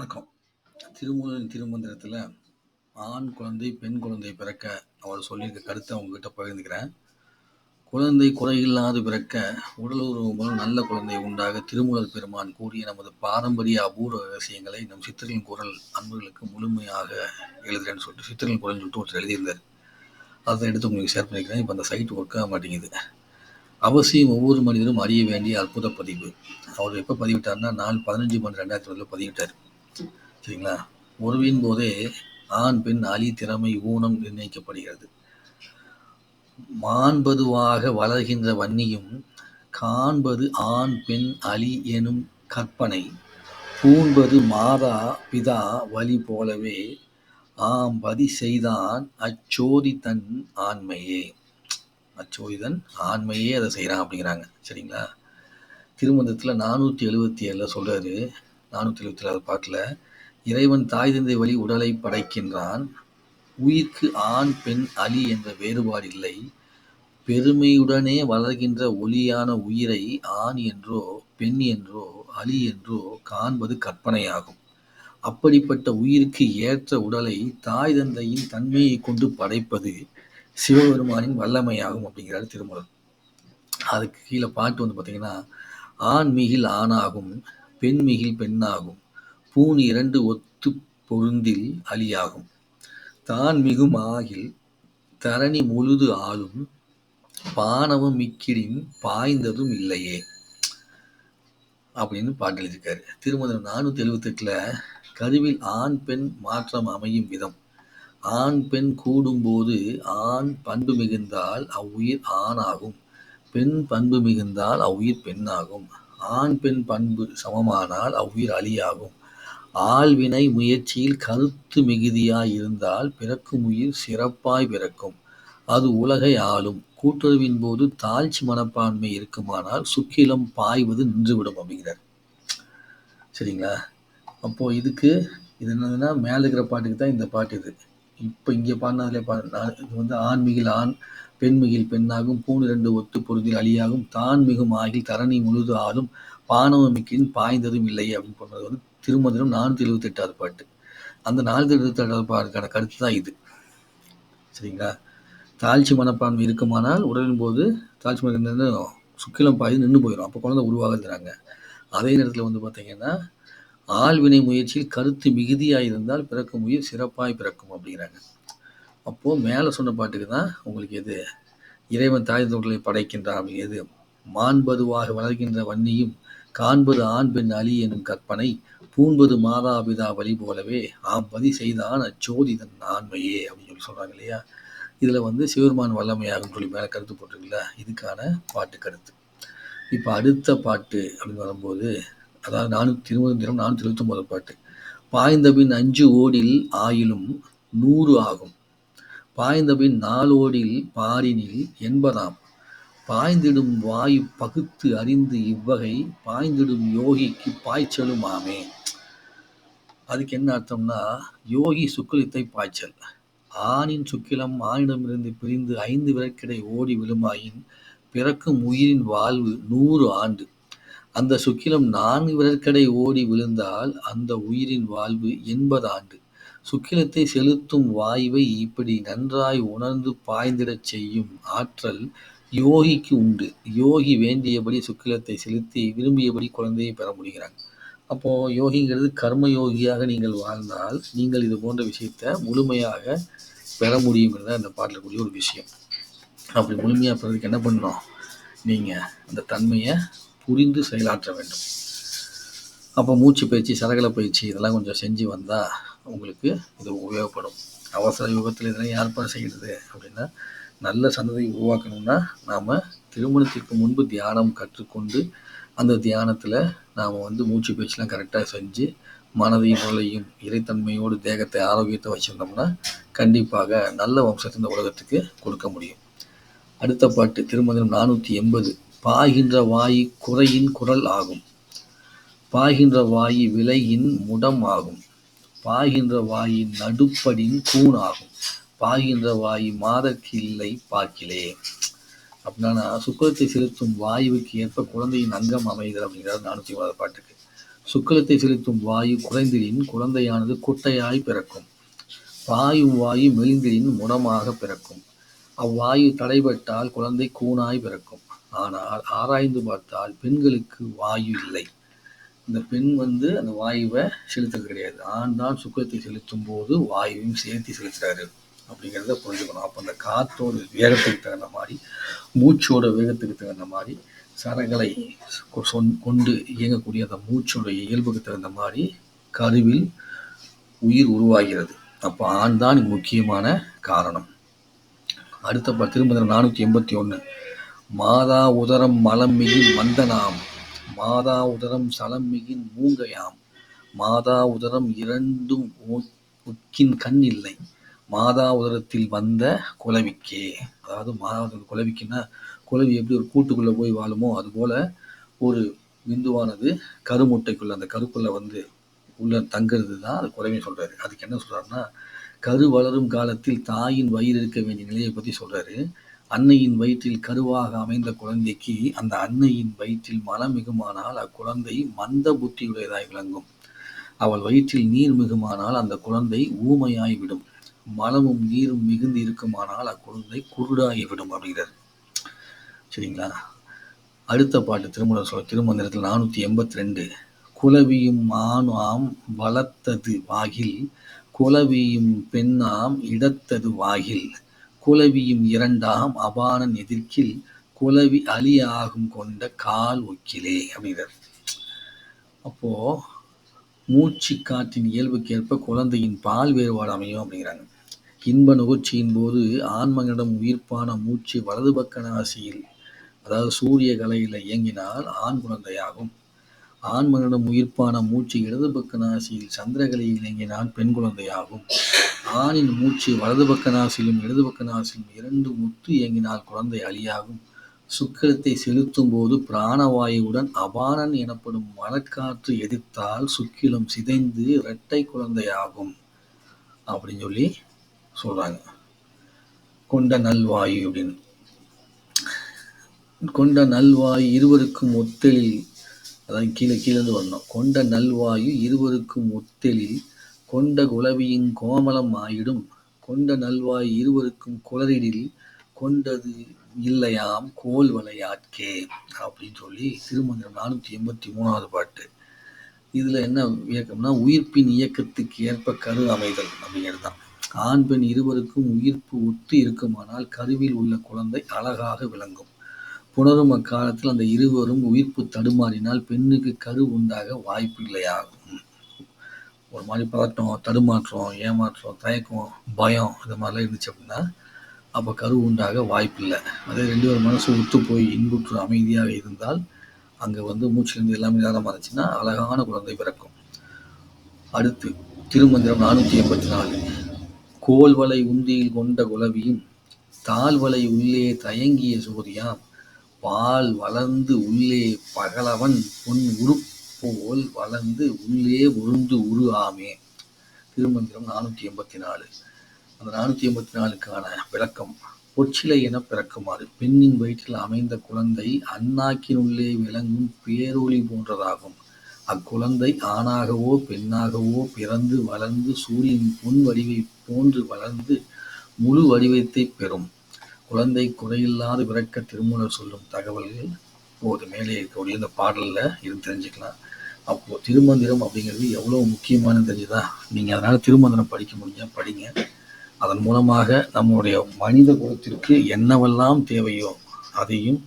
வணக்கம். திருமூலரின் திருமந்திரத்தில் ஆண் குழந்தை பெண் குழந்தை பிறக்க அவர் சொல்லியிருக்க கருத்தை உங்ககிட்ட பகிர்ந்துக்கிறேன். குழந்தை குறையில்லாது பிறக்க உடலுறவு மூலம் நல்ல குழந்தை உண்டாக திருமூலர் பெருமான் கூறிய நமது பாரம்பரிய அபூர்வ ரகசியங்களை நம் சித்திரின் குரல் அன்பர்களுக்கு முழுமையாக எழுதுறேன்னு சொல்லிட்டு சித்திரின் குரல் சொல்லிட்டு ஒருத்தர் எழுதியிருந்தார். அதை எடுத்து உங்களுக்கு ஷேர் பண்ணிக்கிறேன். இப்போ அந்த சைட் ஒர்க் ஆக மாட்டேங்குது. அவசியம் ஒவ்வொரு மனிதரும் அறிய வேண்டிய அற்புத பதிவு. அவர் எப்போ பதிவிட்டார்னா நாள் பதினஞ்சு பன்னெண்டு ரெண்டாயிரத்தி ஒன்றில் பதிவிட்டார். சரிங்களா? உறவின் போதே ஆண் பெண் அலி திறமை ஊனம் நிர்ணயிக்கப்படுகிறது. மாண்பதுவாக வளர்கின்ற வன்னியும் காண்பது ஆண் பெண் அலி எனும் கற்பனை. பூண்பது மாதா பிதா வழி போலவே ஆம் பதி செய்தான் அச்சோதி தன் ஆண்மையே. அச்சோதிதன் ஆண்மையே அதை செய்கிறான் அப்படிங்கிறாங்க. சரிங்களா? திருமந்தத்தில் நானூற்றி எழுபத்தி ஏழில் சொல்கிறாரு நானூற்றி எழுபத்தி ஏழாவது பாட்டில் இறைவன் தாய் தந்தை வழி உடலை படைக்கின்றான். உயிர்க்கு ஆண் பெண் அலி என்ற வேறுபாடு இல்லை. பெருமையுடனே வளர்கின்ற ஒளியான உயிரை ஆண் என்றோ பெண் என்றோ அலி என்றோ காண்பது கற்பனையாகும். அப்படிப்பட்ட உயிருக்கு ஏற்ற உடலை தாய் தந்தையின் தன்மையை கொண்டு படைப்பது சிவபெருமானின் வல்லமையாகும் அப்படிங்கிறார் திருமலர். அதுக்கு கீழே பாட்டு வந்து பார்த்தீங்கன்னா ஆண்மிகில் ஆணாகும். பெண்மிகில் பெண்ணாகும். பூன் இரண்டு ஒத்து பொருந்தில் அலியாகும் தான் மிகும் ஆகில் தரணி முழுது ஆளும் பானவும் மிக்கிடின் பாய்ந்ததும் இல்லையே. அப்படின்னு பாட்டு எழுதியிருக்காரு. திருமணம் நானூற்றி எழுபத்தெட்டில் கருவில் ஆண் பெண் மாற்றம் அமையும் விதம். ஆண் பெண் கூடும்போது ஆண் பண்பு மிகுந்தால் அவ்வுயிர் ஆணாகும். பெண் பண்பு மிகுந்தால் அவ்வுயிர் பெண்ணாகும். ஆண் பெண் பண்பு சமமானால் அவ்வுயிர் அழியாகும். ஆழ்வினை முயற்சியில் கருத்து மிகுதியாய் இருந்தால் பிறக்கும் உயிர் சிறப்பாய் பிறக்கும். அது உலகை ஆளும். கூட்டுறவின் போது தாழ்ச்சி மனப்பான்மை இருக்குமானால் சுக்கிலம் பாய்வது நின்றுவிடும் அப்படிங்கிறார். சரிங்களா? அப்போ இதுக்கு இது என்னதுன்னா மேலே இருக்கிற பாட்டுக்கு தான் இந்த பாட்டு இது. இப்போ இங்கே பாடினதுல பா இது வந்து ஆன்மீகில் ஆண் பெண்மிகில் பெண்ணாகும் பூண் இரண்டு ஒத்து பொருதில் அழியாகும் தான் மிகும் ஆகில் தரணி முழுது ஆளும் பானவமிக்கின் பாய்ந்ததும் இல்லை அப்படின்னு சொன்னது வந்து திருமந்திரம் நானூற்றி எழுபத்தி எட்டாவது பாட்டு. அந்த நானூற்றி எழுபத்தி எட்டாவது பாட்டுக்கான கருத்து தான் இது. சரிங்களா? தாழ்ச்சி மனப்பான்மை இருக்குமானால் உடலின் போது தாழ்ச்சி மன சுக்கிலம் பாய்ந்து நின்று போயிடும் அப்போ குழந்தை உருவாகுதுறாங்க அதே நேரத்தில் வந்து பார்த்தீங்கன்னா ஆழ்வினை முயற்சியில் கருத்து மிகுதியாக இருந்தால் பிறக்கும் உயிர் சிறப்பாய் பிறக்கும் அப்படிங்கிறாங்க. அப்போது மேலே சொன்ன பாட்டுக்கு தான் உங்களுக்கு எது? இறைவன் தாய் தொழிலை படைக்கின்றான் எது? மாண்பதுவாக வளர்கின்ற வன்னியும் காண்பது ஆண் பெண் அலி எனும் கற்பனை பூண்பது மாதாபிதா வழி போலவே ஆம்பதி செய்தான் அச்சோதி தன் ஆண்மையே அப்படின்னு சொல்லி சொல்கிறாங்க இல்லையா? இதில் வந்து சிவருமான் வல்லமையாகும் சொல்லி மேலே கருத்து போட்டிருக்குல்ல? இதுக்கான பாட்டு கருத்து. இப்போ அடுத்த பாட்டு அப்படின்னு வரும்போது அதாவது நானூற்றி திருமந்திரம் நானூற்றி எழுபத்தொம்போது பாட்டு. பாய்ந்தபின் அஞ்சு ஓடில் ஆயிலும் நூறு ஆகும். பாய்ந்தபின் நாலோடில் பாரினில் என்பதாம். பாய்ந்திடும் வாயு பகுத்து அறிந்து இவ்வகை பாய்ந்திடும் யோகிக்கு பாய்ச்சலுமாமே. அதுக்கு என்ன அர்த்தம்னா யோகி சுக்கிலத்தை பாய்ச்சல். ஆணின் சுக்கிலம் ஆணிடமிருந்து பிரிந்து ஐந்து விரற்கிடை ஓடி விழுமாயின் பிறக்கும் உயிரின் வாழ்வு நூறு ஆண்டு. அந்த சுக்கிலம் நான்கு விரற்கடை ஓடி விழுந்தால் அந்த உயிரின் வாழ்வு எண்பது சுக்கிலத்தை செலுத்தும் வாயுவை இப்படி நன்றாய் உணர்ந்து பாய்ந்திடச் செய்யும் ஆற்றல் யோகிக்கு உண்டு. யோகி வேண்டியபடி சுக்கிலத்தை செலுத்தி விரும்பியபடி குழந்தையை பெற முடிகிறாங்க அப்போ யோகிங்கிறது கர்ம யோகியாக நீங்கள் வாழ்ந்தால் நீங்கள் இது போன்ற விஷயத்த முழுமையாக பெற முடியுங்கிறத அந்த பாட்டில் கூடிய ஒரு விஷயம். அப்படி முழுமையாக பெறதுக்கு என்ன பண்ணணும்? நீங்கள் அந்த தன்மையை புரிந்து செயலாற்ற வேண்டும். அப்போ மூச்சு பயிற்சி சரகல பயிற்சி இதெல்லாம் கொஞ்சம் செஞ்சு வந்தால் உங்களுக்கு இது உபயோகப்படும். அவசர யுகத்தில் இதெல்லாம் ஏற்பாடு செய்கிறது அப்படின்னா நல்ல சந்ததியை உருவாக்கணும்னா நாம் திருமணத்திற்கு முன்பு தியானம் கற்றுக்கொண்டு அந்த தியானத்தில் நாம் வந்து மூச்சு பயிற்சிலாம் கரெக்டாக செஞ்சு மனதையும் உடலையும் இறைத்தன்மையோடு தேகத்தை ஆரோக்கியத்தை வச்சுருந்தோம்னா கண்டிப்பாக நல்ல வம்சத்தை இந்த உலகத்துக்கு கொடுக்க முடியும். அடுத்த பாட்டு திருமணம் நானூற்றி எண்பது. பாய்கின்ற வாய் குறையின் குரல் ஆகும். பாய்கின்ற வாயு விலையின் முடம் ஆகும். பாய்கின்ற வாயின் நடுப்படின் கூணாகும். பாய்கின்ற வாயு மாதக்கில்லை பாக்கிலே. அப்படின்னா சுக்கரத்தை செலுத்தும் வாயுவுக்கு ஏற்ப குழந்தையின் அங்கம் அமைதல் அப்படிங்கிறார் நானூற்றி ஒன்பது பாட்டுக்கு. சுக்கலத்தை செலுத்தும் வாயு குறைந்திடின் குழந்தையானது குட்டையாய் பிறக்கும். பாயும் வாயு மெலிந்திலின் முடமாக பிறக்கும். அவ்வாயு தடைபட்டால் குழந்தை கூனாய் பிறக்கும். ஆனால் ஆராய்ந்து பார்த்தால் பெண்களுக்கு வாயு இல்லை. இந்த பெண் வந்து அந்த வாயுவை செலுத்துறது கிடையாது. ஆண் தான் சுக்கத்தை செலுத்தும் போது வாயுவையும் சேர்த்து செலுத்துறாரு அப்படிங்கிறத புரிஞ்சுக்கணும். அப்போ அந்த காத்தோட வேகத்துக்கு தகுந்த மாதிரி மூச்சோட வேகத்துக்கு தகுந்த மாதிரி சரங்களை சொன்- கொண்டு இயங்கக்கூடிய அந்த மூச்சோட இயல்புக்கு தகுந்த மாதிரி கருவில் உயிர் உருவாகிறது. அப்போ ஆண் தான் முக்கியமான காரணம். அடுத்த ப- நானூற்றி எண்பத்தி ஒன்று மாதா உதரம் மலம் மிகின் மந்தனாம். மாதா உதரம் சலம் மிகின் மூங்கையாம். மாதா உதரம் இரண்டும் உக்கின் கண் இல்லை. மாதா உதரத்தில் வந்த குலவிக்கே. அதாவது மாதா குலவிக்குன்னா குலவி எப்படி ஒரு கூட்டுக்குள்ள போய் வாழுமோ அதுபோல ஒரு விந்துவானது கருமுட்டைக்குள்ள அந்த கருக்குள்ள வந்து உள்ள தங்குறது தான் அது குலவி சொல்றாரு. அதுக்கு என்ன சொல்றாருன்னா கரு வளரும் காலத்தில் தாயின் வயிறு இருக்க வேண்டிய நிலையை பத்தி சொல்றாரு. அன்னையின் வயிற்றில் கருவாக அமைந்த குழந்தைக்கு அந்த அன்னையின் வயிற்றில் மலம் மிகுமானால் அக்குழந்தை மந்த புத்தியுடையதாய் விளங்கும். அவள் வயிற்றில் நீர் மிகுமானால் அந்த குழந்தை ஊமையாய் விடும் மலமும் நீரும் மிகுந்து இருக்குமானால் அக்குழந்தை குருடாகி விடும் அப்படிங்கிறார். சரிங்களா? அடுத்த பாட்டு திருமண சொல்ல திருமந்திரத்தில் நானூற்றி எண்பத்தி ரெண்டு குலவியும் ஆணாம் வளர்த்தது வாகில் குலவியும் பெண்ணாம் இடத்தது வாகில். குலவியும் இரண்டாம் அபானன் எதிர்க்கில் குலவி அலி ஆகும் கொண்ட கால் ஒக்கிலே அப்படிங்கிறார் அப்போ மூச்சு காற்றின் இயல்புக்கேற்ப குழந்தையின் பால் வேறுபாடு அமையும் அப்படிங்கிறாங்க. இன்ப நுகர்ச்சியின் போது ஆண்மகனிடம் உயிர்ப்பான மூச்சு வலது பக்க நாசியில் அதாவது சூரிய கலையில் இயங்கினால் ஆண் குழந்தையாகும். ஆண்மகனிடம் உயிர்ப்பான மூச்சு இடது பக்க நாசியில் சந்திரகலையில் இயங்கினால் பெண் குழந்தையாகும். ஆணின் மூச்சு வலது பக்க நாசிலும் இடது பக்க நாசிலும் இரண்டு முத்து இயங்கினால் குழந்தை அழியாகும். சுக்கிரத்தை செலுத்தும் போது பிராணவாயுவுடன் அபானன் எனப்படும் மலக்காற்று எதிர்த்தால் சுக்கிலம் சிதைந்து இரட்டை குழந்தையாகும். அப்படின்னு சொல்லி சொல்றாங்க. கொண்ட நல்வாயு அப்படின்னு. கொண்ட நல்வாயு இருவருக்கும் ஒத்தலில் அதான் கீழே கீழேருந்து வரணும். கொண்ட நல்வாயு இருவருக்கும் ஒத்தெழில் கொண்ட குலவியின் கோமலம் ஆயிடும். கொண்ட நல்வாயு இருவருக்கும் குளரிடில் கொண்டது இல்லையாம் கோல் வளையாட்கே அப்படின்னு சொல்லி திருமந்திரம் நானூற்றி எண்பத்தி மூணாவது பாட்டு. இதில் என்ன இயக்கம்னா உயிர்ப்பின் இயக்கத்துக்கு ஏற்ப கரு அமைதல் அப்படிங்கிறது தான் ஆண் பெண் இருவருக்கும் உயிர்ப்பு ஒத்து இருக்குமானால் கருவில் உள்ள குழந்தை அழகாக விளங்கும். புணரும் அக்காலத்தில் அந்த இருவரும் உயிர்ப்பு தடுமாறினால் பெண்ணுக்கு கரு உண்டாக வாய்ப்பு இல்லையாகும். ஒரு மாதிரி பதட்டம் தடுமாற்றம் ஏமாற்றம் தயக்கம் பயம் இது மாதிரிலாம் இருந்துச்சு அப்படின்னா அப்போ கரு உண்டாக வாய்ப்பில்லை அதே ரெண்டு பேரும் மனசு ஒத்து போய் இன்புற்று அமைதியாக இருந்தால் அங்கே வந்து மூச்சிலிருந்து எல்லாமே நேரமாக இருந்துச்சுன்னா அழகான குழந்தை பிறக்கும். அடுத்து திருமந்திரம் நானூற்றி எண்பத்தி நாலு. கோல்வலை உந்தியில் கொண்ட குலவியும் தாழ்வலை உள்ளே தயங்கிய சூரியாம் பால் வளர்ந்து உள்ளே பகலவன் பொன் உருப்போல் வளர்ந்து உள்ளே உருந்து உரு ஆமே. திருமந்திரம் நானூற்றி எண்பத்தி நாலு அந்த நானூற்றி எண்பத்தி நாலுக்கான விளக்கம் பொச்சிலை என பிறக்குமாறு பெண்ணின் வயிற்றில் அமைந்த குழந்தை அன்னாக்கினுள்ளே விளங்கும் பேரொளி போன்றதாகும். அக்குழந்தை ஆணாகவோ பெண்ணாகவோ பிறந்து வளர்ந்து சூரியன் பொன் வடிவை போன்று வளர்ந்து முழு வடிவத்தை பெறும். குழந்தை குறையில்லாத பிறக்க திருமூலர் சொல்லும் தகவல்கள் இப்போது மேலே இருக்கக்கூடிய இந்த பாடலில் இருந்து தெரிஞ்சுக்கலாம். அப்போ திருமந்திரம் அப்படிங்கிறது எவ்வளோ முக்கியமானது தெரியுதா நீங்கள் அதனால் திருமந்திரம் படிக்க முடிஞ்சா படிங்க. அதன் மூலமாக நம்முடைய மனித குலத்திற்கு என்னவெல்லாம் தேவையோ அதையும்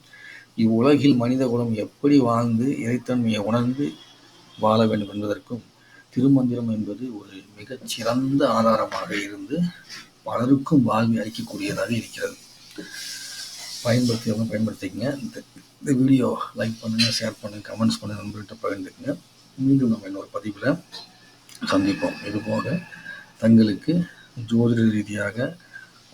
இவ்வுலகில் மனித குலம் எப்படி வாழ்ந்து இறைத்தன்மையை உணர்ந்து வாழ வேண்டும் என்பதற்கும் திருமந்திரம் என்பது ஒரு மிகச் சிறந்த ஆதாரமாக இருந்து பலருக்கும் வாழ்வை அளிக்கக்கூடியதாக இருக்கிறது. பயன்படுத்தியவங்க பயன்படுத்திக்கங்க. இந்த இந்த வீடியோ லைக் பண்ணுங்கள் ஷேர் பண்ணுங்கள் கமெண்ட்ஸ் பண்ணுங்கள் நண்பர்கிட்ட பகிர்ந்துக்குங்க. மீண்டும் நம்ம இன்னொரு பதிவில் சந்திப்போம். இது போக தங்களுக்கு ஜோதிட ரீதியாக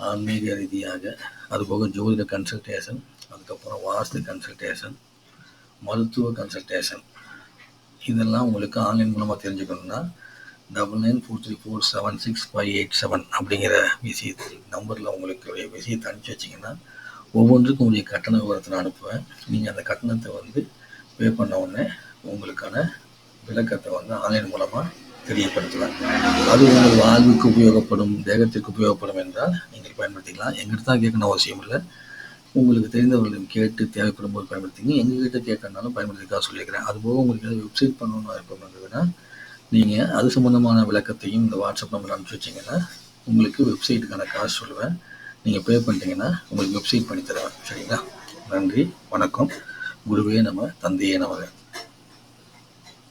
ஆன்மீக ரீதியாக அதுபோக ஜோதிட கன்சல்டேஷன் அதுக்கப்புறம் வாஸ்து கன்சல்டேஷன் மருத்துவ கன்சல்டேஷன் இதெல்லாம் உங்களுக்கு ஆன்லைன் மூலமாக தெரிஞ்சுக்கணுன்னா double nine four three four seven six five eight seven அப்படிங்கிற விஷயத்தை நம்பரில் உங்களுக்கு விஷயத்தை அனுப்பிச்சி வச்சிங்கன்னா ஒவ்வொன்றுக்கும் உரிய கட்டண விவரத்தை நான் அனுப்புவேன். நீங்கள் அந்த கட்டணத்தை வந்து பே பண்ண உடனே உங்களுக்கான விளக்கத்தை வந்து ஆன்லைன் மூலமாக தெரியப்படுத்துவேன் அது உங்கள் வாழ்வுக்கு உபயோகப்படும் தேகத்திற்கு உபயோகப்படும் என்றால் நீங்கள் பயன்படுத்திக்கலாம். எங்கிட்ட தான் கேட்கணும் அவசியம் இல்லை. உங்களுக்கு தெரிந்தவர்களிடம் கேட்டு தேவைப்படும் போது பயன்படுத்திங்க எங்ககிட்ட கேட்கறனாலும் பயன்படுத்திக்கா சொல்லியிருக்கிறேன். அதுபோக உங்களுக்கு ஏதாவது வெப்சைட் பண்ணணும்னு விருப்பம் இருந்ததுன்னா நீங்கள் அது சம்மந்தமான விளக்கத்தையும் இந்த வாட்ஸ்அப் நம்பர் அனுப்பிச்சி வச்சிங்கன்னா உங்களுக்கு வெப்சைட்டுக்கான காசு சொல்லுவேன். நீங்கள் பே பண்ணிட்டீங்கன்னா உங்களுக்கு வெப்சைட் பண்ணி தருவேன் சரிங்களா? நன்றி வணக்கம். குருவே நம்ம தந்தையே நமக.